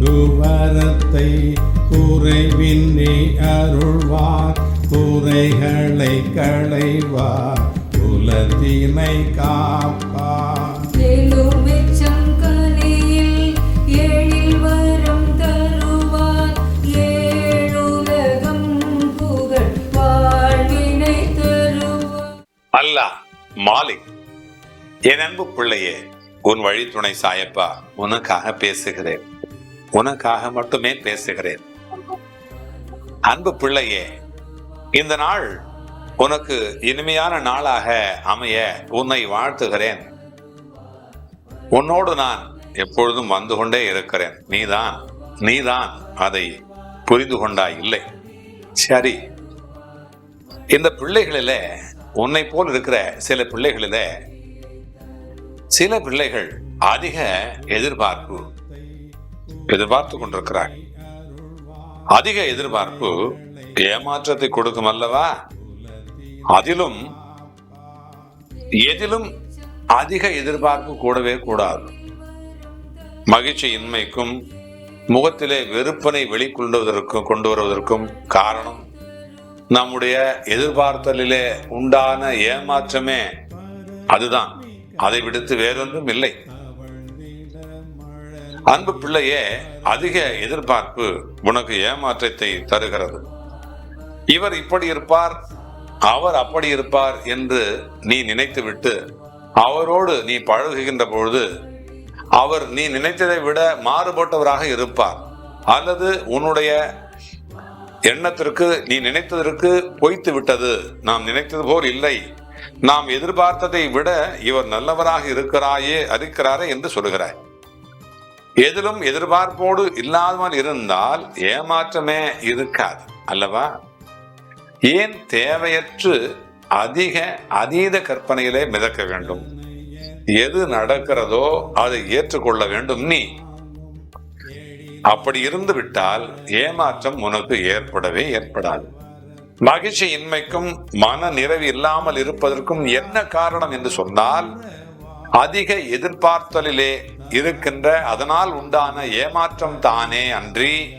குவரத்தை குறைவின்றி அருள்வார் குறைகளை களைவார் குலத்தினை காப்பார். எழுமிச்சம் கனியில் எழில் வரம் தருவார் ஏழுலகம் புகழ் வாழ்வினை தருவார். அல்லாஹ் மாலிக் என் அன்பு பிள்ளையே உன் வழித்துணை சாயப்பா உனக்காக பேசுகிறேன். உனக்காக மட்டுமே பேசுகிறேன். அன்பு பிள்ளையே இந்த நாள் உனக்கு இனிமையான நாளாக அமைய உன்னை வாழ்த்துகிறேன். உன்னோடு நான் எப்பொழுதும் வந்து கொண்டே இருக்கிறேன். நீதான் நீதான் அதை புரிந்து கொண்டாய் இல்லை. சரி இந்த பிள்ளைகளில உன்னை போல் இருக்கிற சில பிள்ளைகளில சில பிள்ளைகள் அதிக எதிர்பார்ப்பு எதிர்பார்த்து கொண்டிருக்கிறார் அதிக எதிர்பார்ப்பு ஏமாற்றத்தை கொடுக்கும் அல்லவா? அதிலும் எதிலும் அதிக எதிர்பார்ப்பு கூடவே கூடாது. மகிழ்ச்சி இன்மைக்கும் முகத்திலே வெறுப்பனை வெளிக்கொண்டுவதற்கும் கொண்டு வருவதற்கும் காரணம் நம்முடைய எதிர்பார்த்தலிலே உண்டான ஏமாற்றமே அதுதான். அதை விடுத்து வேறொன்றும் இல்லை. அன்பு பிள்ளையே அதிக எதிர்பார்ப்பு உனக்கு ஏமாற்றத்தை தருகிறது. இவர் இப்படி இருப்பார் அவர் அப்படி இருப்பார் என்று நீ நினைத்துவிட்டு அவரோடு நீ பழகுகின்ற பொழுது அவர் நீ நினைத்ததை விட மாறுபட்டவராக இருப்பார். அல்லது உன்னுடைய எண்ணத்திற்கு நீ நினைத்ததற்கு பொய்த்து விட்டது நாம் நினைத்தது போல் இல்லை. நாம் எதிர்பார்த்ததை விட இவர் நல்லவராக இருக்கிறாயே இருக்கிறாரே என்று சொல்கிறாய். எதிலும் எதிர்பார்ப்போடு இல்லாமல் இருந்தால் ஏமாற்றமே இருக்காது அல்லவா? ஏன் தேவையற்று அதிக அதீத கற்பனையிலே மிதக்க வேண்டும்? எது நடக்கிறதோ அதை ஏற்றுக்கொள்ள வேண்டும் நீ. அப்படி இருந்து விட்டால் ஏமாற்றம் உனக்கு ஏற்படவே ஏற்படாது. மகிழ்ச்சி இன்மைக்கும் மன நிறைவு இல்லாமல் இருப்பதற்கும் என்ன காரணம் என்று சொன்னால் அதிக எதிர்பார்த்தலிலே இருக்கின்ற அதனால் உண்டான ஏமாற்றம் தானே அன்றி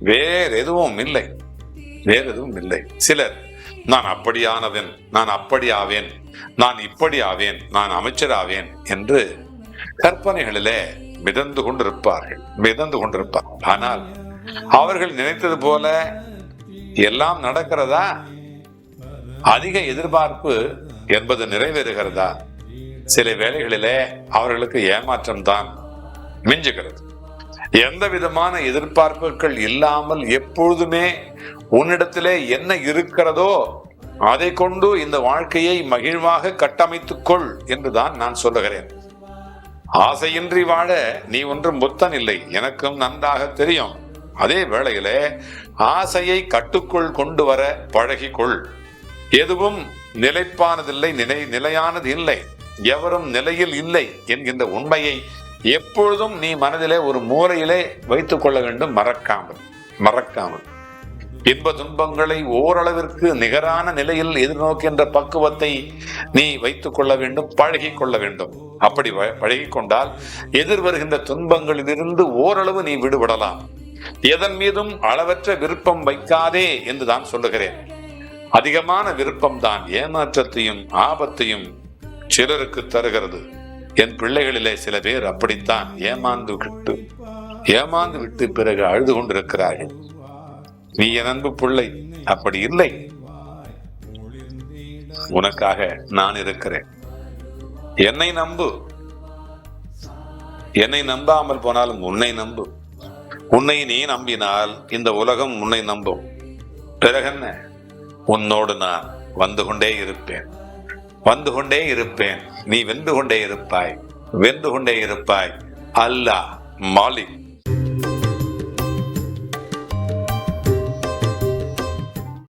வேற எதுவும் இல்லை. வேற எதுவும் இல்லை. சிலர் நான் அப்படியானவன் நான் அப்படி ஆவேன் நான் இப்படி ஆவேன் நான் அமைச்சர் ஆவேன் என்று கற்பனைகளிலே மிதந்து கொண்டிருப்பார்கள். மிதந்து கொண்டிருப்பார். ஆனால் அவர்கள் நினைத்தது போல எல்லாம் நடக்கிறதா? அதிக எதிர்பார்ப்பு என்பது நிறைவேறுகிறதா? சில வேலைகளிலே அவர்களுக்கு ஏமாற்றம் தான் மிஞ்சுகிறது. எந்த விதமான எதிர்பார்ப்புகள் இல்லாமல் எப்பொழுதுமே உன்னிடத்திலே என்ன இருக்கிறதோ அதை கொண்டு இந்த வாழ்க்கையை மகிழ்வாக கட்டமைத்துக் கொள் என்றுதான் நான் சொல்லுகிறேன். ஆசையின்றி வாழ நீ ஒன்றும் புத்தன் இல்லை. எனக்கும் நன்றாக தெரியும். அதே வேளையிலே ஆசையை கட்டுக்குள் கொண்டு வர பழகிக்கொள். எதுவும் நிலைப்பானதில்லை நிலை நிலையானது இல்லை. எவரும் நிலையில் இல்லை என்கின்ற உண்மையை எப்பொழுதும் நீ மனதிலே ஒரு மூலையிலே வைத்துக் கொள்ள வேண்டும் மறக்காமல் மறக்காமல். இன்ப துன்பங்களை ஓரளவிற்கு நிகரான நிலையில் எதிர்நோக்கின்ற பக்குவத்தை நீ வைத்துக் கொள்ள வேண்டும் பழகி கொள்ள வேண்டும். அப்படி பழகி கொண்டால் எதிர் வருகின்ற துன்பங்களிலிருந்து ஓரளவு நீ விடுபடலாம். எதன் மீதும் அளவற்ற விருப்பம் வைக்காதே என்று தான் சொல்லுகிறேன். அதிகமான விருப்பம் தான் ஏமாற்றத்தையும் ஆபத்தையும் சிலருக்கு தருகிறது. என் பிள்ளைகளிலே சில பேர் அப்படித்தான் ஏமாந்து விட்டு ஏமாந்து விட்டு பிறகு அழுது கொண்டிருக்கிறார்கள். நீ என் அன்பு பிள்ளை அப்படி இல்லை. உனக்காக நான் இருக்கிறேன். என்னை நம்பு. என்னை நம்பாமல் போனாலும் உன்னை நம்பு. உன்னை நீ நம்பினால் இந்த உலகம் உன்னை நம்பும். பிறகென்ன? உன்னோடு நான் வந்து கொண்டே இருப்பேன். வந்து கொண்டே இருப்பேன். நீ வென்று கொண்டே இருப்பாய். வென்று கொண்டே இருப்பாய். அல்லாஹ் மாலிக்.